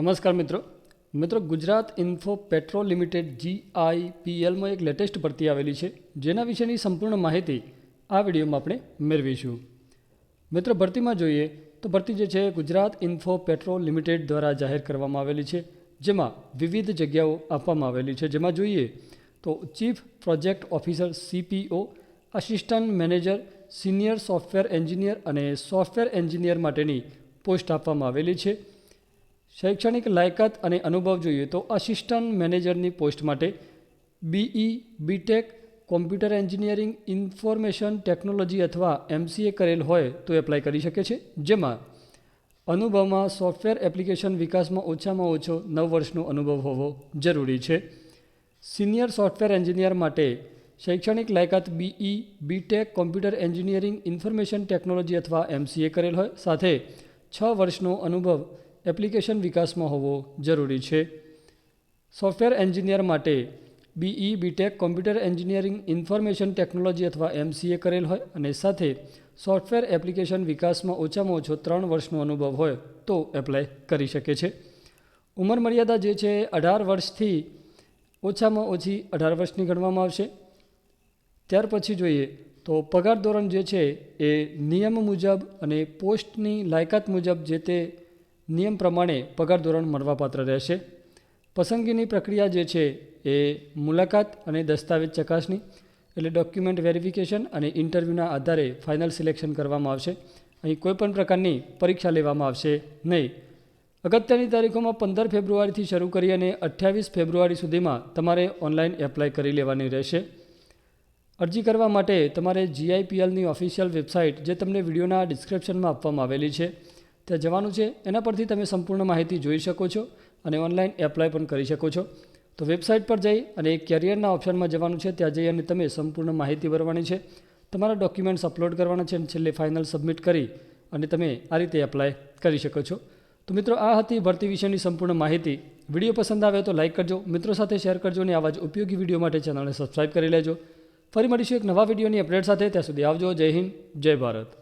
નમસ્કાર મિત્રો. મિત્રો, ગુજરાત ઇન્ફો પેટ્રોલ લિમિટેડ જીઆઈપીએલમાં એક લેટેસ્ટ ભરતી આવેલી છે, જેના વિશેની સંપૂર્ણ માહિતી આ વિડીયોમાં આપણે મેળવીશું. મિત્રો, ભરતીમાં જોઈએ તો ભરતી જે છે, ગુજરાત ઇન્ફો પેટ્રોલ લિમિટેડ દ્વારા જાહેર કરવામાં આવેલી છે, જેમાં વિવિધ જગ્યાઓ આપવામાં આવેલી છે. જેમાં જોઈએ તો chief project officer CPO assistant manager, senior software engineer અને સોફ્ટવેર એન્જિનિયર માટેની પોસ્ટ આપવામાં આવેલી છે. શૈક્ષણિક લાયકાત અને અનુભવ જોઈએ તો આસિસ્ટન્ટ મેનેજરની પોસ્ટ માટે BE BTech computer engineering information technology અથવા એમસીએ કરેલ હોય તો એપ્લાય કરી શકે છે. જેમાં અનુભવમાં સોફ્ટવેર એપ્લિકેશન વિકાસમાં ઓછામાં ઓછો નવ વર્ષનો અનુભવ હોવો જરૂરી છે. સિનિયર સોફ્ટવેર એન્જિનિયર માટે શૈક્ષણિક લાયકાત BE BTech computer engineering information technology અથવા એમસીએ કરેલ હોય. સાથે છ વર્ષનો અનુભવ એપ્લિકેશન વિકાસમાં હોવો જરૂરી છે. સોફ્ટવેર એન્જિનિયર માટે BE, BTech, computer engineering, information technology અથવા એમસીએ કરેલ હોય અને સાથે સોફ્ટવેર એપ્લિકેશન વિકાસમાં ઓછામાં ઓછો ત્રણ વર્ષનો અનુભવ હોય તો એપ્લાય કરી શકે છે. ઉંમર મર્યાદા જે છે અઢાર વર્ષથી ઓછામાં ઓછી અઢાર વર્ષની ગણવામાં આવશે. ત્યાર પછી જોઈએ તો પગાર ધોરણ જે છે એ નિયમ મુજબ અને પોસ્ટની લાયકાત મુજબ જે તે નિયમ પ્રમાણે પગાર ધોરણ મળવાપાત્ર રહેશે. પસંદગીની પ્રક્રિયા જે છે એ મુલાકાત અને દસ્તાવેજ ચકાસણી, એટલે ડોક્યુમેન્ટ વેરિફિકેશન અને ઇન્ટરવ્યૂના આધારે ફાઇનલ સિલેક્શન કરવામાં આવશે. અહીં કોઈપણ પ્રકારની પરીક્ષા લેવામાં આવશે નહીં. અગત્યની તારીખોમાં પંદર ફેબ્રુઆરીથી શરૂ કરી અને અઠ્યાવીસ ફેબ્રુઆરી સુધીમાં તમારે ઓનલાઈન એપ્લાય કરી લેવાની રહેશે. અરજી કરવા માટે તમારે જીઆઈપીએલની ઓફિશિયલ વેબસાઇટ જે તમને વિડીયોના ડિસ્ક્રિપ્શનમાં આપવામાં આવેલી છે. ત્યાં જવાનું છે. એના પરથી તમે સંપૂર્ણ માહિતી જોઈ શકો છો અને ઓનલાઈન એપ્લાય પણ કરી શકો છો. તો વેબસાઇટ પર જઈ અને કેરિયરના ઓપ્શનમાં જવાનું છે, ત્યાં જઈ અને તમે સંપૂર્ણ માહિતી ભરવાની છે. તમારા ડોક્યુમેન્ટ્સ અપલોડ કરવાના છે અને છેલ્લે ફાઇનલ સબમિટ કરી અને તમે આ રીતે એપ્લાય કરી શકો છો. તો મિત્રો, આ હતી ભરતી વિશેની સંપૂર્ણ માહિતી. વીડિયો પસંદ આવે તો લાઇક કરજો. મિત્રો સાથે શેર કરજો અને આવા જ ઉપયોગી વીડિયો માટે ચેનલને સબસ્ક્રાઇબ કરી લેજો. ફરી મળીશું એક નવા વિડીયોની અપડેટ સાથે. ત્યાં સુધી આવજો. જય હિન્દ. જય ભારત.